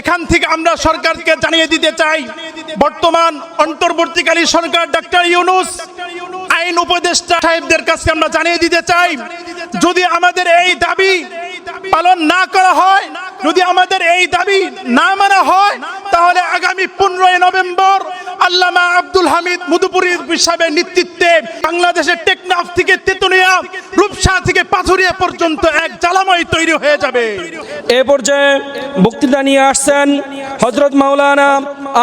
এখান থেকে আমরা সরকারকে জানিয়ে দিতে চাই, বর্তমান অন্তর্বর্তীকালী সরকার ডাক্তার ইউনুস আইন উপদেষ্টা সাহেবদের কাছে আমরা জানিয়ে দিতে চাই, যদি আমাদের এই দাবি পালন না করা হয়, যদি আমাদের এই দাবি না মানা হয়, তাহলে আগামী পনেরোই নভেম্বর আল্লামা আব্দুল হামিদ মধুপুরী সাহেবের নেতৃত্বে বাংলাদেশের টেকনাফ থেকে তেতুনিয়া রূপসা থেকে পাথুরিয়া পর্যন্ত এক জ্বালাময় তৈরি হয়ে যাবে। এ পর্যায়ে বক্তৃতা নিয়ে আসছেন হজরত মাওলানা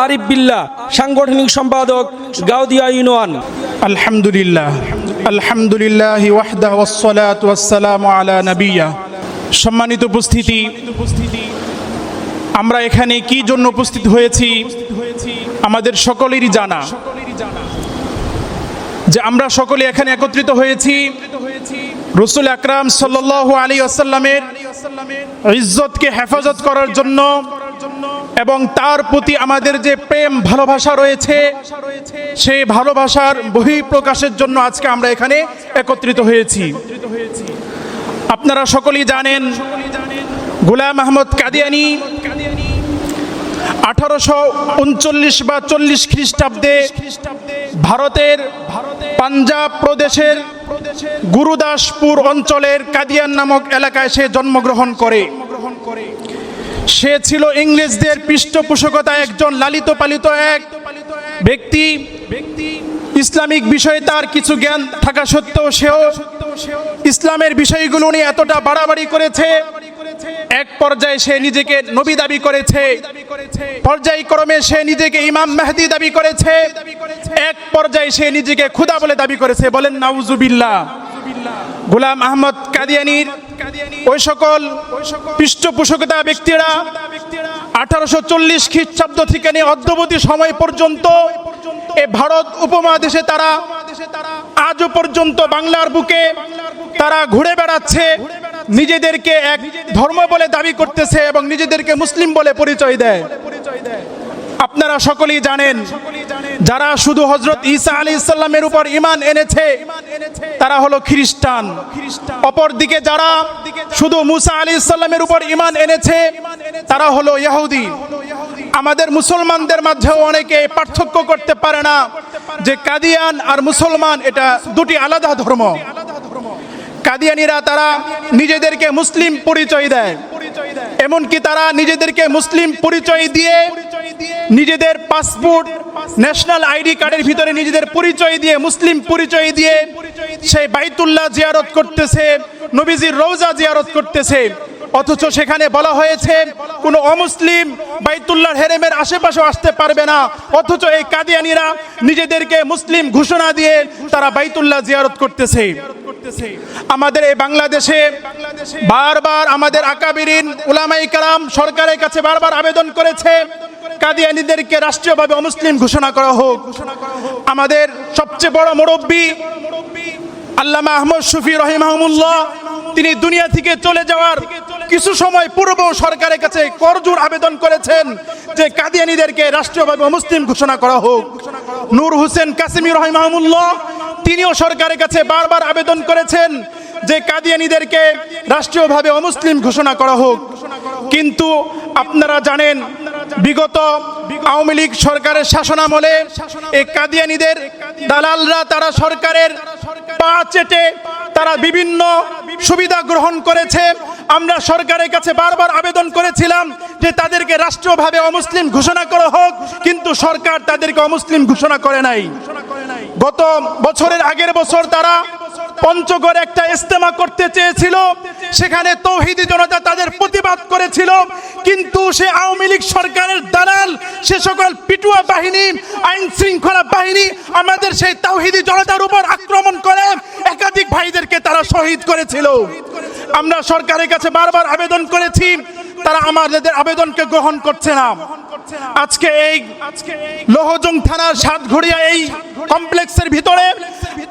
আরিফ বিল্লাহ সাংগঠনিক সম্পাদক গাউদিয়া ইউনিয়ন। আলহামদুলিল্লাহ আলহামদুলিল্লাহ ওয়াহদা ওয়াসসালাত ওয়াসসালামু আলা নাবিয়্যা সম্মানিত উপস্থিতি আমরা এখানে কি জন্য উপস্থিত হয়েছি? আমাদের সকলেরই জানা যে আমরা সকলে এখানে একত্রিত হয়েছি। রসুল আকরাম সাল্লাল্লাহু আলী আসাল্লামের ইজ্জতকে হেফাজত করার জন্য এবং তার প্রতি আমাদের যে প্রেম, ভালোবাসা রয়েছে, সেই ভালোবাসার বহিঃপ্রকাশের জন্য আজকে আমরা এখানে একত্রিত হয়েছি। আপনারা সকলেই জানেন গুলাম আহমদ কাদিয়ানি, আঠারোশো উনচল্লিশ বা চল্লিশ খ্রিস্টাব্দে ভারতের পাঞ্জাব প্রদেশের গুরুদাসপুর অঞ্চলের কাদিয়ান নামক এলাকায় সে জন্মগ্রহণ করে। সে ছিল ইংরেজদের পৃষ্ঠপোষকতা একজন লালিত পালিত এক ব্যক্তি। ইসলামিক বিষয়ে তার কিছু জ্ঞান থাকা সত্ত্বেও সেও ইসলামের বিষয়গুলো নিয়ে এতটা বাড়াবাড়ি করেছে এক পর্যায়ে সে নিজেকে নবী দাবি করেছে। পর্যায়ক্রমে সে নিজেকে ইমাম মেহদি দাবি করেছে। এক পর্যায়ে সে নিজেকে খুদা বলে দাবি করেছে। বলেন, নাউজুবিল্লাহ। গোলাম আহমদ কাদিয়ানির ওই সকল পৃষ্ঠপোষকতা ব্যক্তিরা আঠারোশো চল্লিশ খ্রিস্টাব্দ থেকে নিয়ে অদ্যবধি সময় পর্যন্ত এ ভারত উপমহাদেশে তারা আজও পর্যন্ত বাংলার বুকে তারা ঘুরে বেড়াচ্ছে। নিজেদেরকে এক ধর্ম বলে দাবি করতেছে এবং নিজেদেরকে মুসলিম বলে পরিচয় দেয়। আপনারা সকলেই জানেন, যারা শুধু হজরত ঈসা আলী ইসলামের উপর ইমান এনেছে, তারা হলো খ্রিস্টান। অপরদিকে যারা শুধু মুসা আলী ইসলামের উপর ইমান এনেছে, তারা হলো ইহুদি। আমাদের মুসলমানদের মাঝেও অনেকে পার্থক্য করতে পারে না যে কাদিয়ান আর মুসলমান এটা দুটি আলাদা ধর্ম। কাদিয়ানিরা তারা নিজেদেরকে মুসলিম পরিচয় দেয়। এমনকি তারা নিজেদেরকে মুসলিম পরিচয় দিয়ে নিজেদের পাসপোর্ট, ন্যাশনাল আইডি কার্ডের ভিতরে নিজেদের পরিচয় দিয়ে, মুসলিম পরিচয় দিয়ে সেই বাইতুল্লাহ জিয়ারত করতেছে, নবীজির রৌজা জিয়ারত করতেছে। অথচ সেখানে বলা হয়েছে, কোনো অমুসলিম বাইতুল্লাহ হেরেমের আশেপাশে আসতে পারবে না। অথচ এই কাদিয়ানিরা নিজেদেরকে মুসলিম ঘোষণা দিয়ে তারা বাইতুল্লাহ জিয়ারত করতেছে। আমাদের এই বাংলাদেশে বারবার আমাদের আকাবিরিন উলামাই কালাম সরকারের কাছে বারবার আবেদন করেছে, কাদিয়ানিদেরকে রাষ্ট্রীয়ভাবে অমুসলিম ঘোষণা করা হোক। আমাদের সবচেয়ে বড় মুরব্বী আল্লামা আহমদ শফি রহিমাহমুল্লাহ, তিনি দুনিয়া থেকে চলে যাওয়ার কিছু সময় পূর্ব সরকারের কাছে করজোর আবেদন করেছেন যে কাদিয়ানিদেরকে রাষ্ট্রীয়ভাবে মুসলিম ঘোষণা করা হোক। নূর হোসেন কাসিমি রহিমাহমুল্লাহ, তিনিও সরকারের কাছে বারবার আবেদন করেছেন যে কাদিয়ানিদেরকে রাষ্ট্রীয়ভাবে অমুসলিম ঘোষণা করা হোক। কিন্তু আপনারা জানেন, বিগত আওয়ামী লীগ সরকারের শাসনামলে এই কাদিয়ানিদের দালালরা তারা সরকারের পা চেটে তারা বিভিন্ন সুবিধা গ্রহণ করেছে। আমরা সরকারের কাছে বারবার আবেদন করেছিলাম যে তাদেরকে রাষ্ট্রভাবে অমুসলিম ঘোষণা করা হোক, কিন্তু সরকার তাদেরকে অমুসলিম ঘোষণা করে নাই। গত বছরের আগের বছর তারা পঞ্চগড় একটা ইস্তেমা করতে চেয়েছিল, সেখানে তৌহিদি জনতা তাদের প্রতিবাদ করেছিল, কিন্তু সে আওয়ামী লীগ সরকারের দালাল, সে সকল পিটুয়া বাহিনী, আইন শৃঙ্খলা বাহিনী আমাদের সেই তাওহিদি জনতার উপর আক্রমণ করে একাধিক ভাইদেরকে তারা শহীদ করেছিল। আমরা সরকারের কাছে বারবার আবেদন করেছি, তারা আমাদের আবেদনকে গ্রহণ করছে না। আজকে এই লোহজং থানার সাতঘড়িয়া এই কমপ্লেক্সের ভিতরে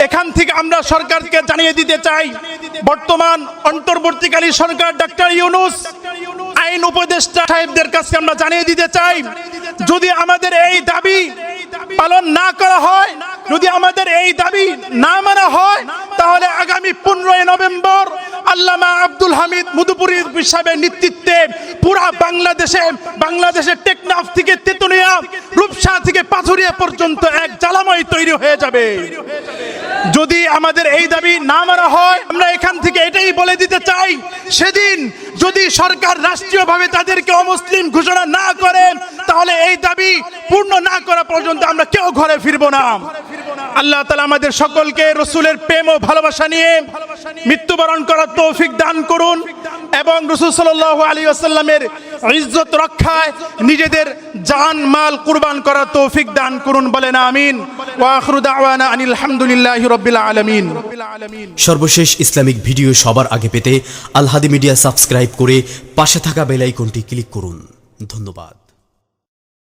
এখান থেকে আমরা সরকারকে জানিয়ে দিতে চাই, বর্তমান অন্তর্বর্তীকালী সরকার ডাক্তার ইউনুস, আইন উপদেষ্টা সাহেবদের কাছে আমরা জানিয়ে দিতে চাই, যদি আমাদের এই দাবি পালন না করা হয়, যদি আমাদের এই দাবি না মানা হয়, তাহলে আগামী পনেরোই নভেম্বর আব্দুল হামিদ মধুপুরী সাহেবের নেতৃত্বে পুরা বাংলাদেশে, বাংলাদেশের টেকনাফ থেকে তেতুলিয়া, রূপসা থেকে পাথুরিয়া পর্যন্ত এক জ্বালাময় তৈরি হয়ে যাবে। যদি আমাদের এই দাবি না মানা হয়, আমরা এখান থেকে এটাই বলে দিতে চাই, সেদিন যদি সরকার রাষ্ট্রীয়ভাবে তাদেরকে অমুসলিম ঘোষণা না করেন তাহলে এই দাবি পূর্ণ না করা পর্যন্ত আমরা কেউ ঘরে ফিরবো না। আল্লাহ তালা আমাদের সকলকে রসুলের প্রেম ও ভালোবাসা নিয়ে মৃত্যুবরণ করার তৌফিক দান করুন এবং রসুল সাল্লাহ আলী আসাল্লামের ইজ্জত রক্ষায় নিজেদের জান মাল কুরবান করার তৌফিক দান করুন বলেন আমিন। সর্বশেষ ইসলামিক ভিডিও সবার আগে পেতে আলহাদি মিডিয়া সাবস্ক্রাইব করে পাশে থাকা বেল আইকনটি ক্লিক করুন। ধন্যবাদ।